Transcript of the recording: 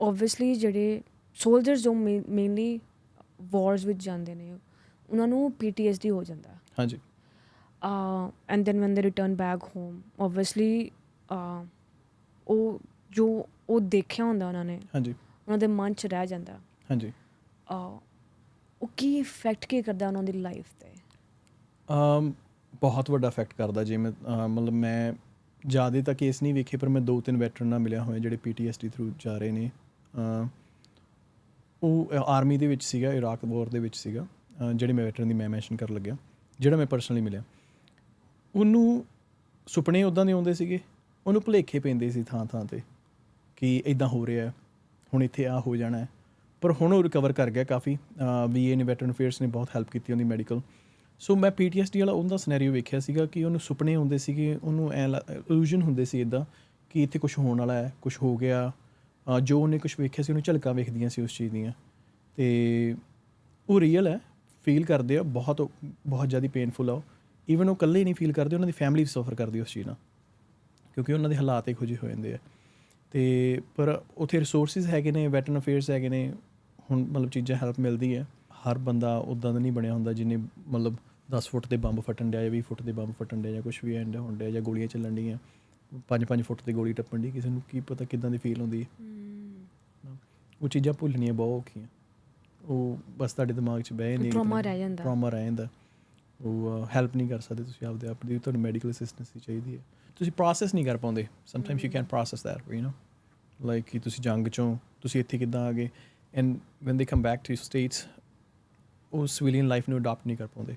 Obviously ਜਿਹੜੇ soldiers ਜੋ mainly ਵਾਰਸ ਵਿੱਚ ਜਾਂਦੇ ਨੇ ਉਹਨਾਂ ਨੂੰ ਪੀਟੀਐਸਡੀ ਹੋ ਜਾਂਦਾ। ਹਾਂਜੀ। uh, and then when they return back home obviously uh, ਉਹ ਜੋ ਉਹ ਦੇਖਿਆ ਹੁੰਦਾ ਉਹਨਾਂ ਨੇ ਹਾਂਜੀ। ਉਹਨਾਂ ਦੇ ਮਨ 'ਚ ਰਹਿ ਜਾਂਦਾ। ਹਾਂਜੀ। uh, ਉਹ ਕੀ ਇਫੈਕਟ ਕੀ ਕਰਦਾ ਉਹਨਾਂ ਦੀ ਲਾਈਫ ਤੇ? ਅਮ ਬਹੁਤ ਵੱਡਾ ਇਫੈਕਟ ਕਰਦਾ ਜੇ ਮੈਂ ਅਹ ਮਤਲਬ ਮੈਂ ਜ਼ਿਆਦਾ ਤਾਂ ਕੇਸ ਨਹੀਂ ਵੇਖੇ ਪਰ ਮੈਂ ਦੋ ਤਿੰਨ ਵੈਟਰਨ ਨਾਲ ਮਿਲਿਆ ਹੋਇਆ ਜਿਹੜੇ ਪੀਟੀਐਸਡੀ ਥਰੂ ਜਾ ਰਹੇ ਨੇ। ਉਹ ਆਰਮੀ ਦੇ ਵਿੱਚ ਸੀਗਾ, ਇਰਾਕ ਵਾਰ ਦੇ ਵਿੱਚ ਸੀਗਾ ਜਿਹੜੇ ਮੈਂ ਵੈਟਰਨ ਦੀ ਮੈਂ ਮੈਂਸ਼ਨ ਕਰਨ ਲੱਗਿਆ, ਜਿਹੜਾ ਮੈਂ ਪਰਸਨਲੀ ਮਿਲਿਆ। ਉਹਨੂੰ ਸੁਪਨੇ ਉਦਾਂ ਦੇ ਆਉਂਦੇ ਸੀਗੇ, ਉਹਨੂੰ ਭੁਲੇਖੇ ਪੈਂਦੇ ਸੀ ਥਾਂ ਥਾਂ ਤੇ, ਕਿ ਇਦਾਂ ਹੋ ਰਿਹਾ ਹੁਣ ਇੱਥੇ ਆ ਹੋ ਜਾਣਾ ਪਰ ਹੁਣ ਉਹ ਰਿਕਵਰ ਕਰ ਗਿਆ ਕਾਫੀ ਵੀਏ ਨੇ ਵੈਟਰਨ ਅਫੇਅਰਸ ਨੇ ਬਹੁਤ ਹੈਲਪ ਕੀਤੀ ਉਹਦੀ ਮੈਡੀਕਲ ਸੋ ਮੈਂ ਪੀਟੀਐਸਡੀ ਵਾਲਾ ਉਹਦਾ ਸਿਨੈਰੀਓ ਵੇਖਿਆ ਸੀਗਾ ਕਿ ਉਹਨੂੰ ਸੁਪਨੇ ਆਉਂਦੇ ਸੀਗੇ, ਉਹਨੂੰ ਐ ਇਲੂਜਨ ਹੁੰਦੇ ਸੀ ਇਦਾਂ ਕਿ ਇੱਥੇ ਕੁਝ ਹੋਣ ਵਾਲਾ ਹੈ ਕੁਝ ਹੋ ਗਿਆ ਜੋ ਉਹਨੇ ਕੁਝ ਵੇਖਿਆ ਸੀ, ਉਹਨੂੰ ਝਲਕਾਂ ਵੇਖਦੀਆਂ ਸੀ ਉਸ ਚੀਜ਼ ਦੀਆਂ। ਤੇ ਉਹ ਰੀਅਲ ਹੈ ਫੀਲ ਕਰਦੇ ਆ, ਬਹੁਤ ਬਹੁਤ ਜ਼ਿਆਦਾ ਪੇਨਫੁਲ ਆ ਉਹ। ਈਵਨ ਉਹ ਇਕੱਲੇ ਨਹੀਂ ਫੀਲ ਕਰਦੇ, ਉਹਨਾਂ ਦੀ ਫੈਮਿਲੀ ਵੀ ਸਫਰ ਕਰਦੀ ਉਸ ਚੀਜ਼ ਨਾਲ। ਕਿਉਂਕਿ ਉਹਨਾਂ ਦੇ ਹਾਲਾਤ ਇਹੋ ਜਿਹੇ ਹੋ ਜਾਂਦੇ ਆ। ਤੇ ਪਰ ਉਥੇ ਰਿਸੋਰਸਿਸ ਹੈਗੇ ਨੇ ਵੈਟਰਨ ਅਫੇਅਰਸ ਹੈਗੇ ਨੇ, ਹੁਣ ਮਤਲਬ ਚੀਜ਼ਾਂ ਹੈਲਪ ਮਿਲਦੀ ਹੈ ਹਰ ਬੰਦਾ ਉਦਾਂ ਦਾ ਨਹੀਂ ਬਣਿਆ ਹੁੰਦਾ ਜਿਨੇ ਮਤਲਬ 10 ਫੁੱਟ ਦੇ ਬੰਬ ਫਟਣ ਡਿਆ ਜਾਂ 20 ਫੁੱਟ ਦੇ ਬੰਬ ਫਟਣ ਡਿਆ ਜਾਂ ਕੁਝ ਵੀ ਐਂਡ ਹੋਣ ਡਿਆ ਜਾਂ ਗੋਲੀਆਂ ਚੱਲਣ ਡੀਆਂ। 5-5 ਫੁੱਟ ਦੀ ਗੋਲੀ ਟੱਪਣ ਦੀ ਕਿਸੇ ਨੂੰ ਕੀ ਪਤਾ ਕਿਦਾਂ ਦੀ ਫੀਲ ਹੁੰਦੀ ਹੈ ਉਹ ਚੀਜ਼ਾਂ ਭੁੱਲਣੀਆਂ ਬਹੁਤ ਔਖੀਆਂ। ਉਹ ਬਸ ਤੁਹਾਡੇ ਦਿਮਾਗ 'ਚ ਬਹਿ ਨਹੀਂ trauma ਰਹਿ ਜਾਂਦਾ। ਟਰਾਮਾ ਰਹਿ ਜਾਂਦਾ। ਉਹ ਹੈਲਪ ਨਹੀਂ ਕਰ ਸਕਦੇ ਤੁਸੀਂ ਆਪਦੇ ਆਪ ਦੀ। ਤੁਹਾਨੂੰ ਮੈਡੀਕਲ ਅਸਿਸਟੈਂਸ ਦੀ ਚਾਹੀਦੀ ਹੈ। ਤੁਸੀਂ ਪ੍ਰੋਸੈਸ ਨਹੀਂ ਕਰ ਪਾਉਂਦੇ। Sometimes you can process that you know like ਕਿ ਤੁਸੀਂ ਜੰਗ ਚੋਂ ਤੁਸੀਂ ਇੱਥੇ ਕਿੱਦਾਂ ਆ ਗਏ। And when they come back to States ਉਹ ਸਿਵਿਲੀਅਨ ਲਾਈਫ ਨੂੰ ਅਡਾਪਟ ਨਹੀਂ ਕਰ ਪਾਉਂਦੇ।